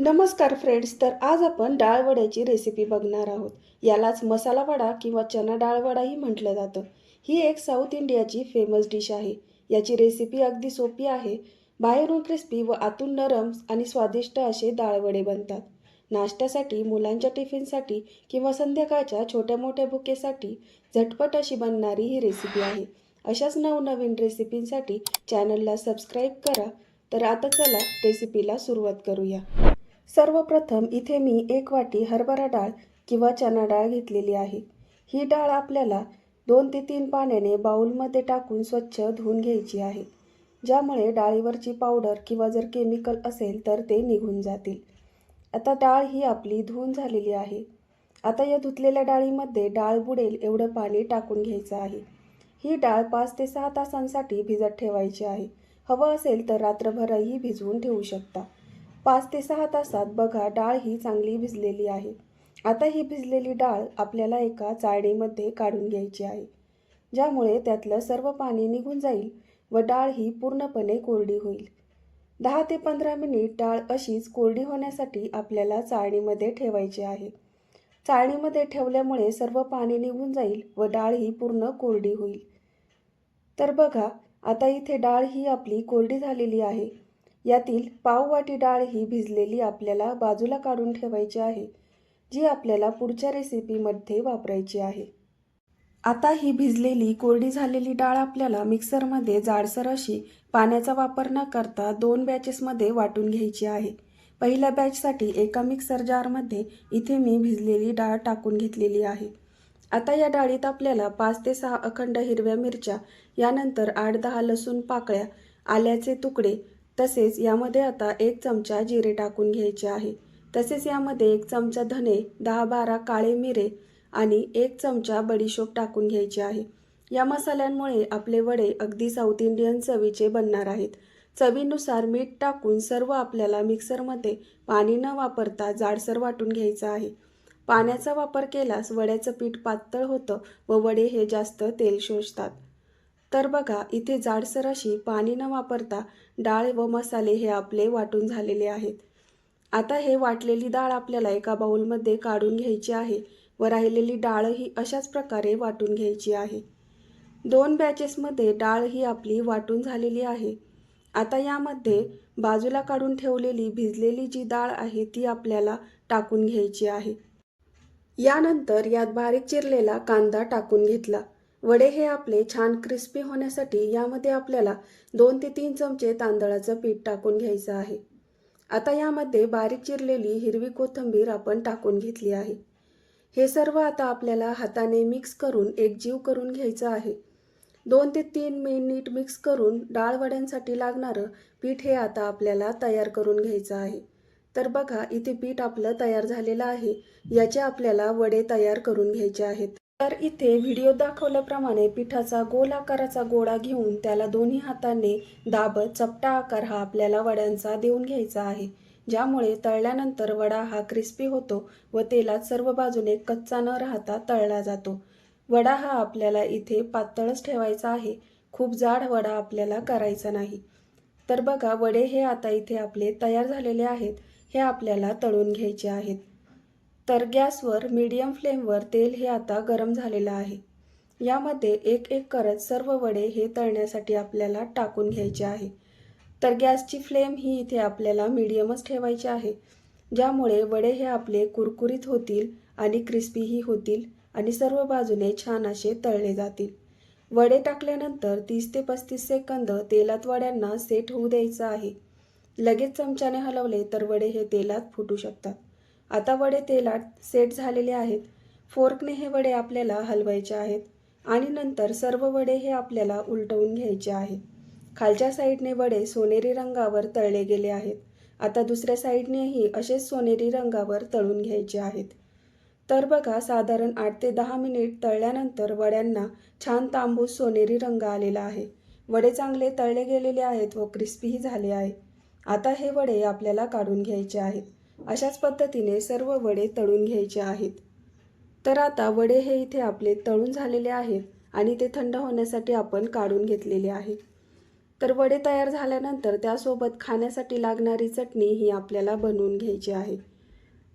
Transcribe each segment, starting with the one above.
नमस्कार फ्रेंड्स तर आज आपण डाळवड्याची रेसिपी बघणार आहोत. यालाच मसाला वडा किंवा चना डाळवडाही म्हटलं जातं. ही एक साऊथ इंडियाची फेमस डिश आहे. याची रेसिपी अगदी सोपी आहे. बाहेरून क्रिस्पी व आतून नरम आणि स्वादिष्ट असे डाळवडे बनतात. नाश्त्यासाठी मुलांच्या टिफिनसाठी किंवा संध्याकाळच्या छोट्या मोठ्या भुकेसाठी झटपट अशी बनणारी ही रेसिपी आहे. अशाच नवनवीन रेसिपींसाठी चॅनलला सबस्क्राईब करा. तर आता चला रेसिपीला सुरुवात करूया. सर्वप्रथम इथे मी एक वाटी हरभरा डाळ किंवा चना डाळ घेतलेली आहे. ही डाळ आपल्याला दोन ते तीन पाण्याने बाउलमध्ये टाकून स्वच्छ धुवून घ्यायची आहे. ज्यामुळे डाळीवरची पावडर किंवा जर केमिकल असेल तर ते निघून जातील. आता डाळ ही आपली धुवून झालेली आहे. आता या धुतलेल्या डाळीमध्ये डाळ बुडेल एवढं पाणी टाकून घ्यायचं आहे. ही डाळ पाच ते सहा तासांसाठी भिजत ठेवायची आहे. हवं असेल तर रात्रभरही भिजवून ठेवू शकता. पाच ते सहा तासात बघा डाळ ही चांगली भिजलेली आहे. आता ही भिजलेली डाळ आपल्याला एका चाळणीमध्ये काढून घ्यायची आहे. ज्यामुळे त्यातलं सर्व पाणी निघून जाईल व डाळ ही पूर्णपणे कोरडी होईल. दहा ते पंधरा मिनिट डाळ अशीच कोरडी होण्यासाठी आपल्याला चाळणीमध्ये ठेवायची आहे. चाळणीमध्ये ठेवल्यामुळे सर्व पाणी निघून जाईल व डाळ ही पूर्ण कोरडी होईल. तर बघा आता इथे डाळ ही आपली कोरडी झालेली आहे. यातील पाववाटी डाळ ही भिजलेली आपल्याला बाजूला काढून ठेवायची आहे जी आपल्याला पुढच्या रेसिपीमध्ये वापरायची आहे. आता ही भिजलेली कोरडी झालेली डाळ आपल्याला मिक्सरमध्ये जाडसर अशी पाण्याचा वापर न करता दोन बॅचेसमध्ये वाटून घ्यायची आहे. पहिल्या बॅचसाठी एका मिक्सर जारमध्ये इथे मी भिजलेली डाळ टाकून घेतलेली आहे. आता या डाळीत आपल्याला पाच ते सहा अखंड हिरव्या मिरच्या यानंतर आठ दहा लसूण पाकळ्या आल्याचे तुकडे तसेच यामध्ये आता एक चमचा जिरे टाकून घ्यायचे आहे. तसेच यामध्ये एक चमचा धने दहा बारा काळे मिरे आणि एक चमचा बडीशोप टाकून घ्यायचे आहे. या मसाल्यांमुळे आपले वडे अगदी साऊथ इंडियन चवीचे बनणार आहेत. चवीनुसार मीठ टाकून सर्व आपल्याला मिक्सरमध्ये पाणी न वापरता जाडसर वाटून घ्यायचं आहे. पाण्याचा वापर केल्यास वड्याचं पीठ पातळ होतं व वडे हे जास्त तेल शोषतात. तर बघा इथे जाडसर अशी पाणी न वापरता डाळ व मसाले हे आपले वाटून झालेले आहेत. आता हे वाटलेली डाळ आपल्याला एका बाउलमध्ये काढून घ्यायची आहे व राहिलेली डाळ ही अशाच प्रकारे वाटून घ्यायची आहे. दोन बॅचेसमध्ये डाळ ही आपली वाटून झालेली आहे. आता यामध्ये बाजूला काढून ठेवलेली भिजलेली जी डाळ आहे ती आपल्याला टाकून घ्यायची आहे. यानंतर यात बारीक चिरलेला कांदा टाकून घेतला. वडे हे आपले छान क्रिस्पी होण्यासाठी यामध्ये आपल्याला दोन ते तीन चमचे तांदळाचं पीठ टाकून घ्यायचं आहे. आता यामध्ये बारीक चिरलेली हिरवी कोथिंबीर आपण टाकून घेतली आहे. हे सर्व आता आपल्याला हाताने मिक्स करून एकजीव करून घ्यायचं आहे. दोन ते तीन मिनिट मिक्स करून डाळ वड्यांसाठी लागणारं पीठ हे आता आपल्याला तयार करून घ्यायचं आहे. तर बघा इथे पीठ आपलं तयार झालेलं आहे. याचे आपल्याला वडे तयार करून घ्यायचे आहेत. तर इथे व्हिडिओ दाखवल्याप्रमाणे पिठाचा गोल आकाराचा गोळा घेऊन त्याला दोन्ही हाताने दाबत चपटा आकार हा आपल्याला वड्यांचा देऊन घ्यायचा आहे. ज्यामुळे तळल्यानंतर वडा हा क्रिस्पी होतो व तेलात सर्व बाजूने कच्चा न राहता तळला जातो. वडा हा आपल्याला इथे पातळच ठेवायचा आहे. खूप जाड वडा आपल्याला करायचा नाही. तर बघा वडे हे आता इथे आपले तयार झालेले आहेत. हे आपल्याला तळून घ्यायचे आहेत. तर गॅसवर मीडियम फ्लेमवर तेल हे आता गरम झालेलं आहे. यामध्ये एक एक करत सर्व वडे हे तळण्यासाठी आपल्याला टाकून घ्यायचे आहे. तर गॅसची फ्लेम ही इथे आपल्याला मीडियमच ठेवायची आहे. ज्यामुळे वडे हे आपले कुरकुरीत होतील आणि क्रिस्पीही होतील आणि सर्व बाजूने छान असे तळले जातील. वडे टाकल्यानंतर तीस ते पस्तीस सेकंद तेलात वड्यांना सेट होऊ द्यायचं आहे. लगेच चमच्याने हलवले तर वडे हे तेलात फुटू शकतात. आता वडे तेलात सेट झालेले आहेत. फोर्कने हे वडे आपल्याला हलवायचे आहेत आणि नंतर सर्व वडे हे आपल्याला उलटवून घ्यायचे आहे खालच्या साईडने वडे सोनेरी रंगावर तळले गेले आहेत. आता दुसऱ्या साईडनेही असेच सोनेरी रंगावर तळून घ्यायचे आहेत. तर बघा साधारण आठ ते दहा मिनिट तळल्यानंतर वड्यांना छान तांबूस सोनेरी रंग आलेला आहे. वडे चांगले तळले गेलेले आहेत व क्रिस्पीही झाले आहे. आता हे वडे आपल्याला काढून घ्यायचे आहेत. अशाच पद्धतीने सर्व वडे तळून घ्यायचे आहेत. तर आता वडे हे इथे आपले तळून झालेले आहेत आणि ते थंड होण्यासाठी आपण काढून घेतलेले आहे. तर वडे तयार झाल्यानंतर त्यासोबत खाण्यासाठी लागणारी चटणी ही आपल्याला बनवून घ्यायची आहे.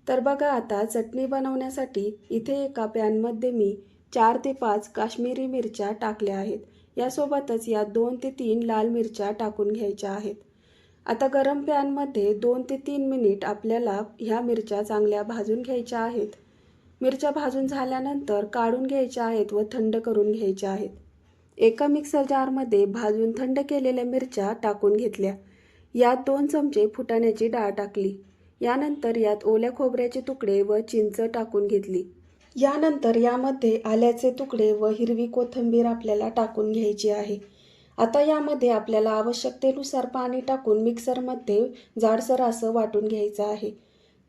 तर बघा आता चटणी बनवण्यासाठी इथे एका पॅनमध्ये मी चार ते पाच काश्मीरी मिरच्या टाकल्या आहेत. यासोबतच या दोन ते तीन लाल मिरच्या टाकून घ्यायच्या आहेत. आता गरम पॅनमध्ये दोन ते तीन मिनिट आपल्याला ह्या मिरच्या चांगल्या भाजून घ्यायच्या आहेत. मिरच्या भाजून झाल्यानंतर काढून घ्यायच्या आहेत व थंड करून घ्यायच्या आहेत. एका मिक्सर जारमध्ये भाजून थंड केलेल्या मिरच्या टाकून घेतल्या. यात दोन चमचे फुटाण्याची डाळ टाकली. यानंतर यात ओल्या खोबऱ्याचे तुकडे व चिंच टाकून घेतली. यानंतर यामध्ये आल्याचे तुकडे व हिरवी कोथिंबीर आपल्याला टाकून घ्यायची आहे. आता यामध्ये आपल्याला आवश्यकतेनुसार पाणी टाकून मिक्सरमध्ये जाडसर असं वाटून घ्यायचं आहे.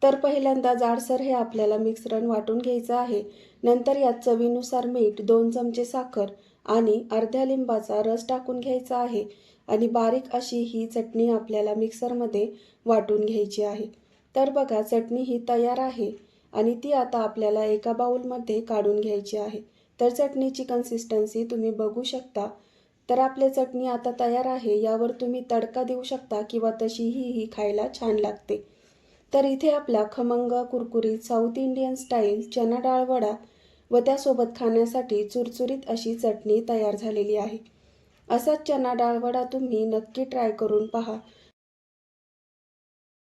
तर पहिल्यांदा जाडसर हे आपल्याला मिश्रण वाटून घ्यायचं आहे. नंतर यात चवीनुसार मीठ दोन चमचे साखर आणि अर्ध्या लिंबाचा रस टाकून घ्यायचा आहे आणि बारीक अशी ही चटणी आपल्याला मिक्सरमध्ये वाटून घ्यायची आहे. तर बघा चटणी ही तयार आहे आणि ती आता आपल्याला एका बाऊलमध्ये काढून घ्यायची आहे. तर चटणीची कन्सिस्टन्सी तुम्ही बघू शकता. तर आपली चटणी आता तयार आहे यावर तुम्ही तडका देऊ शकता किंवा तशीही ही खायला छान लागते. तर इथे आपला खमंग कुरकुरीत साऊथ इंडियन स्टाईल चना डाळ वडा व त्यासोबत खाण्यासाठी चुरचुरीत अशी चटणी तयार झालेली आहे. असाच चना डाळ वडा तुम्ही नक्की ट्राय करून पहा.